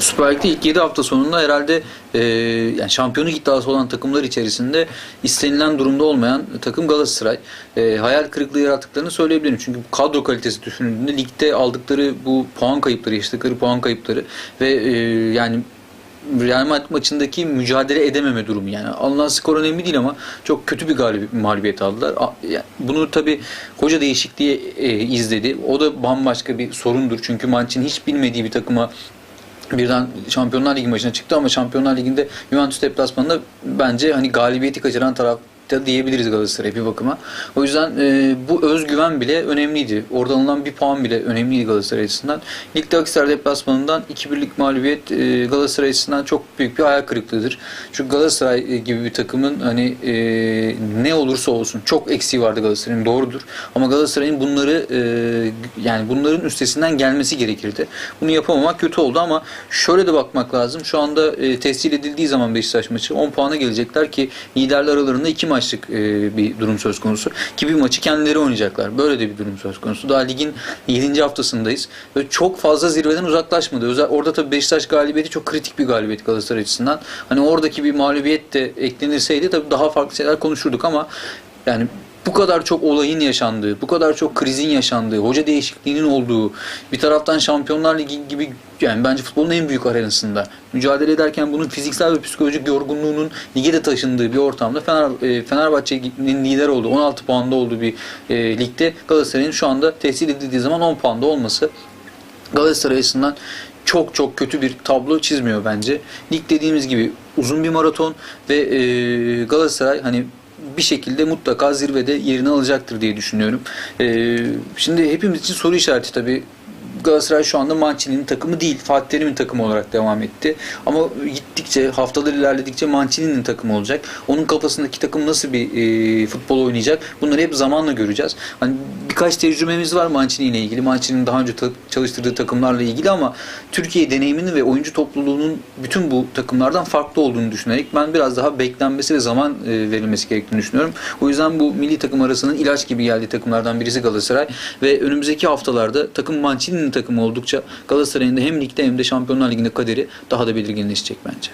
Süper Lig'de ilk 7 hafta sonunda herhalde e, yani şampiyonluk iddiası olan takımlar içerisinde istenilen durumda olmayan takım Galatasaray. E, hayal kırıklığı yarattıklarını söyleyebilirim. Çünkü kadro kalitesi düşünüldüğünde ligde aldıkları bu puan kayıpları, yaşadıkları puan kayıpları ve e, yani Real Madrid maçındaki mücadele edememe durumu yani alınan skor önemli değil ama çok kötü bir galibiyet, mağlubiyet aldılar. Bunu tabi hoca değişikliği e, izledi. O da bambaşka bir sorundur. Çünkü Mancini hiç bilmediği bir takıma birden Şampiyonlar Ligi maçına çıktı ama Şampiyonlar Ligi'nde Juventus deplasmanında bence hani galibiyeti kaçıran taraf da diyebiliriz Galatasaray'a bir bakıma. O yüzden e, bu özgüven bile önemliydi. Oradan alınan bir puan bile önemliydi Galatasaray açısından. Ligde Akhisar deplasmanından 2-1'lik mağlubiyet e, Galatasaray açısından çok büyük bir hayal kırıklığıdır. Çünkü Galatasaray e, gibi bir takımın hani e, ne olursa olsun çok eksiği vardı Galatasaray'ın doğrudur. Ama Galatasaray'ın bunları e, yani bunların üstesinden gelmesi gerekirdi. Bunu yapamamak kötü oldu ama şöyle de bakmak lazım. Şu anda e, tescil edildiği zaman Beşiktaş maçı 10 puana gelecekler ki liderler aralarında 2 maçlık e, bir durum söz konusu. Ki bir maçı kendileri oynayacaklar. Böyle de bir durum söz konusu. Daha ligin 7. haftasındayız. Ve çok fazla zirveden uzaklaşmadı. Özel, orada tabii Beşiktaş galibiyeti çok kritik bir galibiyet Galatasaray açısından. Hani oradaki bir mağlubiyet de eklenirseydi tabii daha farklı şeyler konuşurduk ama yani bu kadar çok olayın yaşandığı, bu kadar çok krizin yaşandığı, hoca değişikliğinin olduğu, bir taraftan Şampiyonlar Ligi gibi yani bence futbolun en büyük arenasında mücadele ederken bunun fiziksel ve psikolojik yorgunluğunun lige de taşındığı bir ortamda Fener, e, Fenerbahçe'nin lider olduğu, 16 puanda olduğu bir e, ligde Galatasaray'ın şu anda tescil edildiği zaman 10 puanda olması Galatasaray açısından çok çok kötü bir tablo çizmiyor bence. Lig dediğimiz gibi uzun bir maraton ve e, Galatasaray hani bir şekilde mutlaka zirvede yerini alacaktır diye düşünüyorum. E, şimdi hepimiz için soru işareti tabii. Galatasaray şu anda Mancini'nin takımı değil. Fatih Terim'in takımı olarak devam etti. Ama gittikçe, haftalar ilerledikçe Mancini'nin takımı olacak. Onun kafasındaki takım nasıl bir e, futbol oynayacak? Bunları hep zamanla göreceğiz. Hani birkaç tecrübemiz var Mancini ile ilgili. Mancini'nin daha önce ta- çalıştırdığı takımlarla ilgili ama Türkiye deneyiminin ve oyuncu topluluğunun bütün bu takımlardan farklı olduğunu düşünerek ben biraz daha beklenmesi ve zaman e, verilmesi gerektiğini düşünüyorum. O yüzden bu milli takım arasının ilaç gibi geldiği takımlardan birisi Galatasaray ve önümüzdeki haftalarda takım Mancini'nin takımı oldukça Galatasaray'ın da hem ligde hem de Şampiyonlar Ligi'nde kaderi daha da belirginleşecek bence.